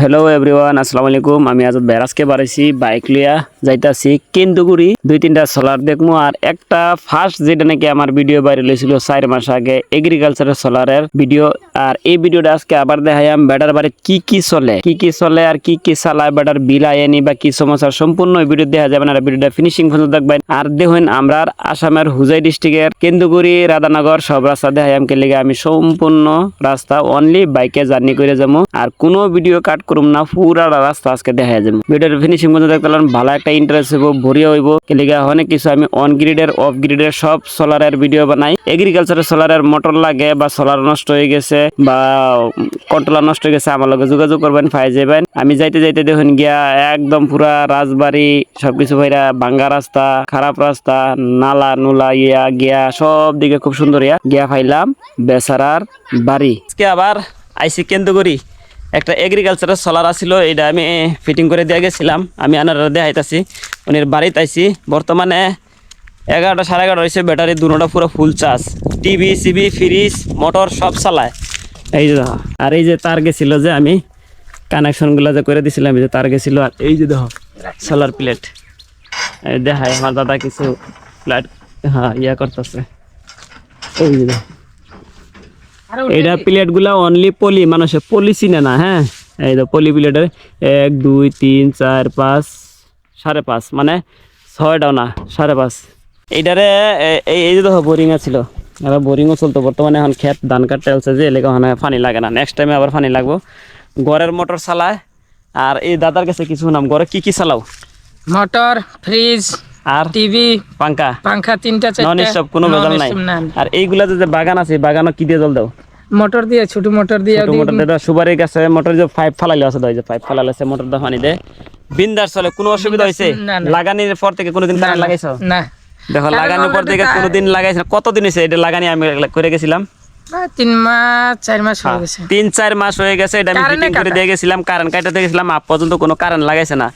Hello everyone আসসালামু আলাইকুম আমি আজাদ আজকে বাড়াইছি বাইক লিয়া। যাইতাছি কেন্দুগুড়ি। দুই তিনটা সোলার দেখব আর একটা ফার্স্ট যেটা নাকি আমার ভিডিও বাইরে লইছিল চার মাস আগে এগ্রিকালচারের সোলারের ভিডিও আর এই ভিডিওটা আজকে আবার দেখাইম বেটার বাড়ি কি কি চলে, কি কি চলে, আর কি কি চালায় বেটার বিল আয়নি বা কি সমস্যার সম্পূর্ণ ভিডিও দেখা যাবে না। আর ভিডিওটা ফিনিশিং পর্যন্ত দেখবেন। আর দেখুন, আমরা আসামের হুজাই ডিস্ট্রিক্টের কেন্দুগুড়ি, রাধানগর, সব রাস্তা দেখাইম কে লিগে আমি সম্পূর্ণ রাস্তা অনলি বাইকে জার্নি করে যাব। আর কোনো ভিডিও কাট করুম না, পুরা রাস্তা আজকে দেখা যাব ভিডিওর ফিনিশিং পর্যন্ত দেখতে পারলাম ভালো একটা ইন্টারেস্ট হইব ভরিয়া হইব। কেলিগা অনেক কিছু আমি অন গ্রিডের অফ গ্রিডের সব সোলারের ভিডিও বানাই। এগ্রিকালচারের সোলারের মোটর লাগে বা সোলার নষ্ট হয়ে গেছে বা কন্ট্রোলার নষ্ট হয়ে গেছে, আমার লগে যোগাযোগ করবেন পাই যাবেন আমি যাইতে যাইতে দেখুন গিয়া একদম পুরা রাজবাড়ি, সবকিছু ভাইরা, ভাঙ্গা রাস্তা, খারাপ রাস্তা, নালা, নুলা, ইয়া, গিয়া, সব দিকে খুব সুন্দর ইয়া। গিয়া ফাইলাম, বেচারার বাড়ি। আজকে আবার আইসি কেন্দ্রগরি একটা এগ্রিকালচারের সোলার আছিল এটা আমি ফিটিং করে দিয়ে গেছিলাম। আমি আনার দেখাইতাছি, উনির বাড়িতে আইছি। বর্তমানে এগারোটা সাড়ে এগারোটা হয়েছে ব্যাটারি দুটোটা পুরো ফুল চার্জ টিভি সিভি ফ্রিজ মোটর সব চালায়। এই যে আর এই যে তার গেছিল যে আমি কানেকশনগুলো যে করে দিছিলাম যে তার গেছিল, আর এই যে দেখো সোলার প্লেট দেখায় আমার দাদা কিছু প্লেট হ্যাঁ ইয়া করতেছে। এই যে দেখো। এটা প্লেটগুলা অনলি পলি মানুষের পলি চিনে না হ্যাঁ? এই তো পলি প্লেটের এক দুই তিন চার পাঁচ সাড়ে পাঁচ মানে ছয়টাও না সাড়ে পাঁচ। এইটারে এই এই যে দেখো বোরিং আছিল আর বোরিংও চলতো বর্তমানে এখন খেত ধান কাটতে চলছে যে এলাকা ওখানে পানি লাগে না। নেক্সট টাইমে আবার পানি লাগবো। ঘরের মোটর চালায় আর এই দাদার কাছে কিছু নাম ঘরে কি কি চালাও? মোটর ফ্রিজ আর টিভি পাঙ্কা পাংখা তিনটা নন চারটা স্টপ কোনো ভেজাল নাই। আর এইগুলা যে বাগান আছে বাগানও কি দিয়ে জল দাও? মোটর দিয়ে ছোট মোটর দিয়ে ছোট মোটর দিয়ে সুপারি গাছে মোটর যে পাইপ ফালাইলে আছে যে পাইপ ফালাইলে আছে মোটর দা পানি দে। বিন্দার চলে কোনো অসুবিধা না। লাগানির পর থেকে কোনোদিন কারেন্ট লাগাইছো? না। দেখো লাগানোর পর থেকে কোনোদিন লাগাইছে না। কতদিন হয়েছে এটা লাগানি আমি করে গেছিলাম? তিন মাস চার মাস হয়ে গেছে। তিন চার মাস হয়ে গেছে এটা আমি ফিটিং করে দিয়ে গেছিলাম কারেন্ট কাটাতে গেছিলাম আজ পর্যন্ত কোনো কারেন্ট লাগাইছে না।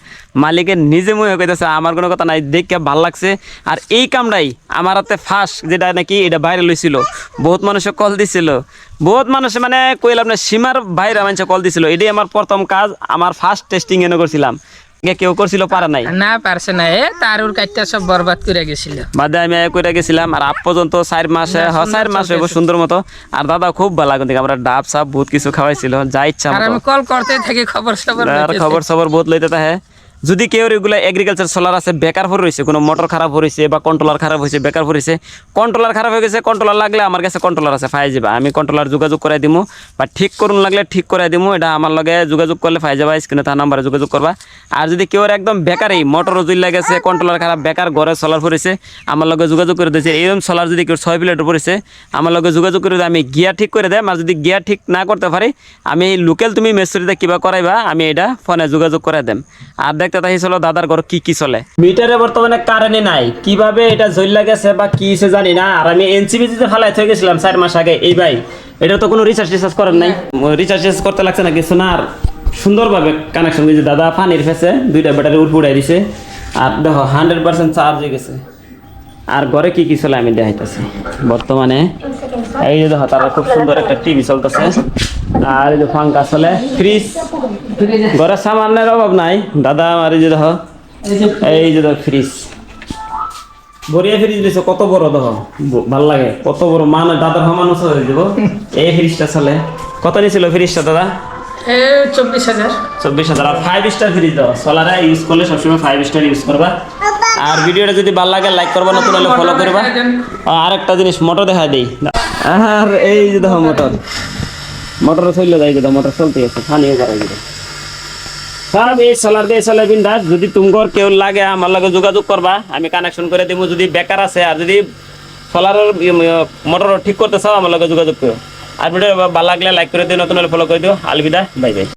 মালিকের নিজে মনে কইতেছে আমার কোনো কথা নাই দেখে ভালো লাগছে। আর এই কামটাই আমার হাতে ফার্স্ট যেটা নাকি এটা বাইরে লইছিল। বহুত মানুষে কল দিছিল। বহুত মানুষে মানে কইলাম না সীমার বাইরে মানুষে কল দিছিল। এটাই আমার প্রথম কাজ আমার ফার্স্ট টেস্টিং এনে করছিলাম। কেউ করছিল পারে নাই? না পারছে না। এ তারুর কাটটা সব বরবাদ করে গেছিল। বাদে আমি এক করে গেছিলাম আর আপ পর্যন্ত চার মাসে হ চার মাস হইব সুন্দর মতো। আর দাদা খুব ভালো আমরা ডাব সাপ বহুত কিছু খাওয়াইছিল যা ইচ্ছা আমি কল করতে থাকি খবর সবর খবর সবর বহুত লইতে থাকে। যদি কেউ রেগুলা এগ্রিকালচার সোলার আছে, বেকার ভর রয়েছে, কোনো মোটর খারাপ হয়েছে বা কন্ট্রোলার খারাপ হয়েছে, বেকার হয়েছে কন্ট্রোলার খারাপ হয়ে গেছে কন্ট্রোলার লাগলে আমার কাছে কন্ট্রোলার আছে ফাই যাবা। আমি কন্ট্রোলার যোগাযোগ করাই দিমু, বা ঠিক করুন লাগলে ঠিক করাই দিমু, এটা আমার লগে যোগাযোগ করলে ফাই যাবা, স্ক্রিনে তার নাম্বারে যোগাযোগ করবা। আর যদি কেউ একদম বেকারই মোটর জুইলা গেছে কন্ট্রোলার খারাপ, বেকার, ঘরে সোলার পড়েছে আমার লগে যোগাযোগ করে দিয়েছে। এরকম সোলার যদি কেউ ছয় প্লেট পড়েছে আমার লগে যোগাযোগ করে আমি গিয়া ঠিক করে দেয়, আর যদি গিয়া ঠিক না করতে পারি, আমি লোকাল তুমি মেসরিতে কিবা করাইবা, আমি এটা ফোনে যোগাযোগ করে দেম। আর দেখতে তাই দাদার ঘর কি কি চলে? মিটারে বর্তমানে কারেন্টই নাই। কীভাবে এটা জ্বললা গেছে বা কি হয়েছে জানি না। আর আমি এনসিবিতে ফালাই থয়ে গেছিলাম চার মাস আগে। এই ভাই, এটা তো কোনো রিচার্জ টিচার্জ করেন নাই। রিচার্জ টিচার্জ করতে লাগছে না কিছু না। আর সুন্দরভাবে কানেকশন দিয়েছে দাদা। পানির ফেসে দুইটা ব্যাটারি উঠ দিছে। আর দেখো হান্ড্রেড পার্সেন্ট চার্জ হয়ে গেছে। আর ঘরে কি কি চলে আমি দেখাইতেছি। বর্তমানে এই যে দেখো, তারা খুব সুন্দর একটা টিভি চলতেছে। আর এই যে পাঙ্খা চলে। ফ্রিজ ঘরের সামানের অভাব নাই। দাদা আমার এই যে দেখো এই যে দেখো ফ্রিজ। বরিয়া ফ্রিজ দিছে কত বড় দেখো। ভালো লাগে কত বড় মানে দাদার সমান উঁচু হয়ে যাব। এই ফ্রিজটা চলে। কত নিছিল ফ্রিজটা দাদা? চব্বিশ হাজার। চব্বিশ হাজার। আর ফাইভ স্টার ফ্রিজ দাও। সোলারে ইউজ করলে সবসময় ফাইভ স্টার ইউজ করবা। আর ভিডিওটা যদি ভালো লাগে লাইক করবা নতুন হলে ফলো করবা। আর একটা জিনিস মোটর দেখা দেই। আর এই যে দেখো মোটর মোটর চললে যাই দেখো মোটর চলতে আছে করা যাবে সব এই সোলার দিয়ে চলে বিন্দা যদি তোমার কেউ লাগে আমার লগে যোগাযোগ করবা আমি কানেকশন করে দিব যদি বেকার আছে আর যদি সোলারের মোটর ঠিক করতে চাও আমার লগে যোগাযোগ করো আর ভিডিও ভালো লাগলে লাইক করে দিও, নতুন হলে ফলো করে দিও। Alvida bye bye